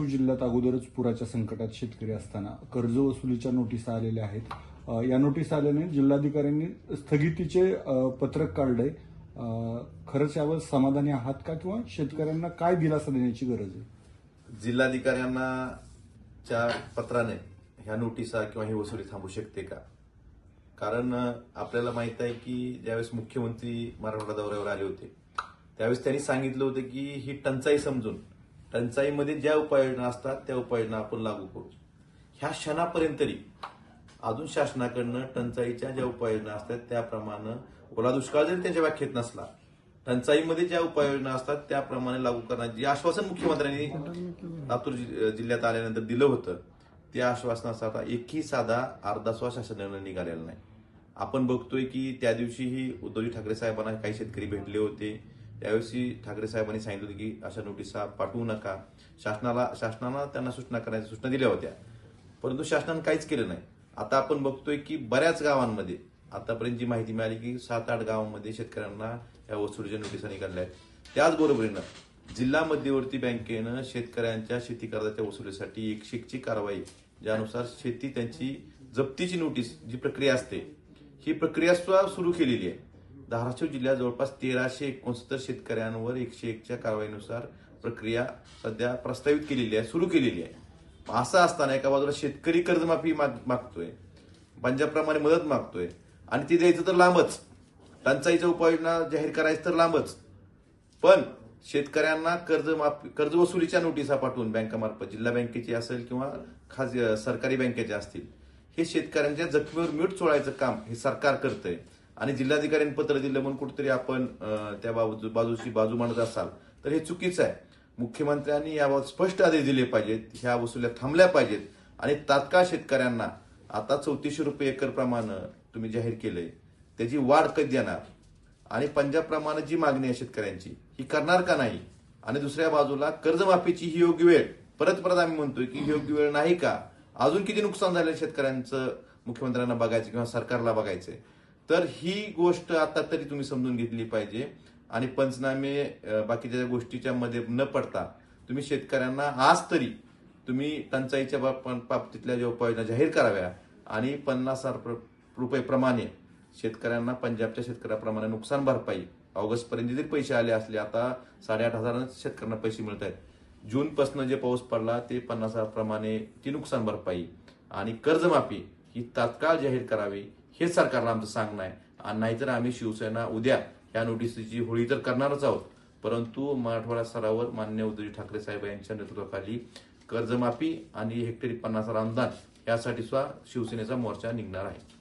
जिल्ह्यात अगोदरच पुराच्या संकटात शेतकरी असताना कर्ज वसुलीच्या नोटीसा आलेल्या आहेत. या नोटीस आल्याने जिल्हाधिकाऱ्यांनी स्थगितीचे पत्रक काढले खरंच यावर समाधानी आहात का किंवा शेतकऱ्यांना काय दिलासा देण्याची गरज आहे? जिल्हाधिकाऱ्यांना च्या पत्राने ह्या नोटिसा किंवा ही वसुली थांबू शकते का? कारण आपल्याला माहीत आहे की ज्यावेळेस मुख्यमंत्री मराठवाडा दौऱ्यावर आले होते त्यावेळेस त्यांनी सांगितलं होतं की ही टंचाई समजून टंचाईमध्ये ज्या उपाययोजना असतात त्या उपाययोजना आपण लागू करू. ह्या क्षणापर्यंत तरी अजून शासनाकडनं टंचाईच्या ज्या उपाययोजना असतात त्याप्रमाणे ओला दुष्काळ जरी त्यांच्या व्याख्येत नसला टंचाईमध्ये ज्या उपाययोजना असतात त्याप्रमाणे लागू करण्याचे आश्वासन मुख्यमंत्र्यांनी लातूर जिल्ह्यात आल्यानंतर दिलं होतं त्या आश्वासनाचा आता एकही साधा अर्धासवा शासन निर्णय निघालेला नाही. आपण बघतोय की त्या दिवशीही उद्धवजी ठाकरे साहेबांना काही शेतकरी भेटले होते त्यावेळी ठाकरे साहेबांनी सांगितलं होतं की अशा नोटिसा पाठवू नका. शासनाला शासनानं त्यांना सूचना करण्याच्या सूचना दिल्या होत्या. परंतु शासनानं काहीच केलं नाही. आता आपण बघतोय की बऱ्याच गावांमध्ये आतापर्यंत जी माहिती मिळाली की सात आठ गावांमध्ये शेतकऱ्यांना या वसुलीच्या नोटिसा निघाल्या आहेत. त्याचबरोबरीनं जिल्हा मध्यवर्ती बँकेनं शेतकऱ्यांच्या शेती कर्जाच्या वसुलीसाठी एक शिकची कारवाई ज्यानुसार शेती त्यांची जप्तीची नोटीस जी प्रक्रिया असते ही प्रक्रिया सुद्धा सुरू केलेली आहे. धाराशिव जिल्ह्यात जवळपास तेराशे एकोणसत्तर शेतकऱ्यांवर एकशे एकच्या कारवाईनुसार प्रक्रिया सध्या प्रस्तावित केलेली आहे सुरू केलेली आहे. असं असताना एका बाजूला शेतकरी कर्जमाफी माग- मागतोय पंजाबप्रमाणे मदत मागतोय आणि ती द्यायचं तर लांबच. टंचाईच्या उपाययोजना जाहीर करायचं तर लांबच. पण शेतकऱ्यांना कर्जमाफी कर्ज वसुलीच्या नोटिसा पाठवून बँकामार्फत जिल्हा बँकेची असेल किंवा खाज सरकारी बँकेच्या असतील हे शेतकऱ्यांच्या जखमीवर मीठ चोळायचं काम हे सरकार करतंय. आणि जिल्हाधिकाऱ्यांनी पत्र दिलं म्हणून कुठेतरी आपण त्या बाजू बाजूची बाजू मांडत असाल. तर हे चुकीचं आहे. मुख्यमंत्र्यांनी याबाबत स्पष्ट आदेश दिले पाहिजेत. ह्या वसुल्या थांबल्या पाहिजेत. आणि तात्काळ शेतकऱ्यांना आता चौतीसशे रुपये एकर प्रमाणे तुम्ही जाहीर केलंय. त्याची वाढ कधी देणार? आणि पंजाबप्रमाणे जी मागणी आहे शेतकऱ्यांची ही करणार का नाही? आणि दुसऱ्या बाजूला कर्जमाफीची ही योग्य वेळ. परत परत आम्ही म्हणतोय की ही योग्य वेळ नाही का? अजून किती नुकसान झालं शेतकऱ्यांचं? मुख्यमंत्र्यांना बघायचं किंवा सरकारला बघायचंय. तर ही गोष्ट आता तरी तुम्ही समजून घेतली पाहिजे. आणि पंचनामे बाकीच्या बाकीच्या गोष्टीच्या मध्ये न पडता तुम्ही शेतकऱ्यांना आज तरी तुम्ही टंचाईच्या बाबतीतल्या ज्या उपाययोजना जाहीर कराव्या आणि पन्नास हजार प्र- रुपये प्रमाणे शेतकऱ्यांना पंजाबच्या शेतकऱ्याप्रमाणे नुकसान भरपाई ऑगस्ट पर्यंत जरी पैसे आले असले आता साडेआठ हजार शेतकऱ्यांना पैसे मिळत आहेत. जून पासून जे पाऊस पडला ते पन्नास हजार प्रमाणे ती नुकसान भरपाई आणि कर्जमाफी ही तात्काळ जाहीर करावी हे सरकारला आमचं सांगणं आहे. आणि नाहीतर आम्ही शिवसेना उद्या या नोटीसची होळी तर करणारच आहोत. परंतु मराठवाडा स्तरावर मान्य उद्धवजी ठाकरे साहेब यांच्या नेतृत्वाखाली कर्जमाफी आणि हेक्टरी पन्नास हजार अनुदान यासाठी सुद्धा शिवसेनेचा मोर्चा निघणार आहे.